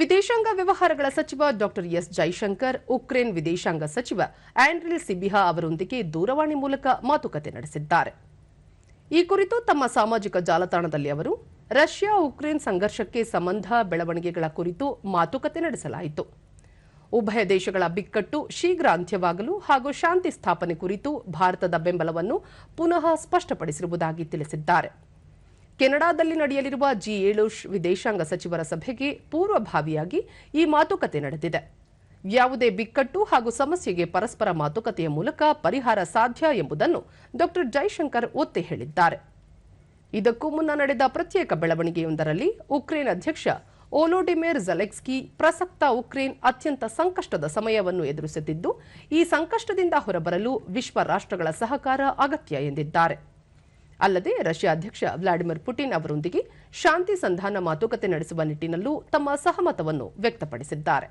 ವಿದೇಶಾಂಗ ವ್ಯವಹಾರಗಳ ಸಚಿವ ಡಾಕ್ಟರ್ ಎಸ್ ಜೈಶಂಕರ್, ಉಕ್ರೇನ್ ವಿದೇಶಾಂಗ ಸಚಿವ ಆಂಡ್ರಿಲ್ ಸಿಬಿಹಾ ಅವರೊಂದಿಗೆ ದೂರವಾಣಿ ಮೂಲಕ ಮಾತುಕತೆ ನಡೆಸಿದ್ದಾರೆ. ಈ ಕುರಿತು ತಮ್ಮ ಸಾಮಾಜಿಕ ಜಾಲತಾಣದಲ್ಲಿ ಅವರು, ರಷ್ಯಾ ಉಕ್ರೇನ್ ಸಂಘರ್ಷಕ್ಕೆ ಸಂಬಂಧ ಬೆಳವಣಿಗೆಗಳ ಕುರಿತು ಮಾತುಕತೆ ನಡೆಸಲಾಯಿತು. ಉಭಯ ದೇಶಗಳ ಬಿಕ್ಕಟ್ಟು ಶೀಘ್ರ ಅಂತ್ಯವಾಗಲು ಹಾಗೂ ಶಾಂತಿ ಸ್ಥಾಪನೆ ಕುರಿತು ಭಾರತದ ಬೆಂಬಲವನ್ನು ಪುನಃ ಸ್ಪಷ್ಟಪಡಿಸಿರುವುದಾಗಿ ತಿಳಿಸಿದ್ದಾರೆ. ಕೆನಡಾದಲ್ಲಿ ನಡೆಯಲಿರುವ ಜಿ ಏಳು ವಿದೇಶಾಂಗ ಸಚಿವರ ಸಭೆಗೆ ಪೂರ್ವಭಾವಿಯಾಗಿ ಈ ಮಾತುಕತೆ ನಡೆದಿದೆ. ಯಾವುದೇ ಬಿಕ್ಕಟ್ಟು ಹಾಗೂ ಸಮಸ್ಯೆಗೆ ಪರಸ್ಪರ ಮಾತುಕತೆಯ ಮೂಲಕ ಪರಿಹಾರ ಸಾಧ್ಯ ಎಂಬುದನ್ನು ಡಾಕ್ಟರ್ ಜೈಶಂಕರ್ ಒತ್ತಿ ಹೇಳಿದ್ದಾರೆ. ಇದಕ್ಕೂ ಮುನ್ನ ನಡೆದ ಪ್ರತ್ಯೇಕ ಬೆಳವಣಿಗೆಯೊಂದರಲ್ಲಿ ಉಕ್ರೇನ್ ಅಧ್ಯಕ್ಷ ಓಲೋಡಿಮೇರ್ ಜಲೆಕ್ಸ್ಕಿ ಪ್ರಸಕ್ತ ಉಕ್ರೇನ್ ಅತ್ಯಂತ ಸಂಕಷ್ಟದ ಸಮಯವನ್ನು ಎದುರಿಸುತ್ತಿದ್ದು, ಈ ಸಂಕಷ್ಟದಿಂದ ಹೊರಬರಲು ವಿಶ್ವ ರಾಷ್ಟ್ರಗಳ ಸಹಕಾರ ಅಗತ್ಯ ಎಂದಿದ್ದಾರೆ. ಅಲ್ಲದೆ ರಷ್ಯಾ ಅಧ್ಯಕ್ಷ ವ್ಲಾಡಿಮಿರ್ ಪುಟಿನ್ ಅವರೊಂದಿಗೆ ಶಾಂತಿ ಸಂಧಾನ ಮಾತುಕತೆ ನಡೆಸುವ ನಿಟ್ಟಿನಲ್ಲೂ ತಮ್ಮ ಸಹಮತವನ್ನು ವ್ಯಕ್ತಪಡಿಸಿದ್ದಾರೆ.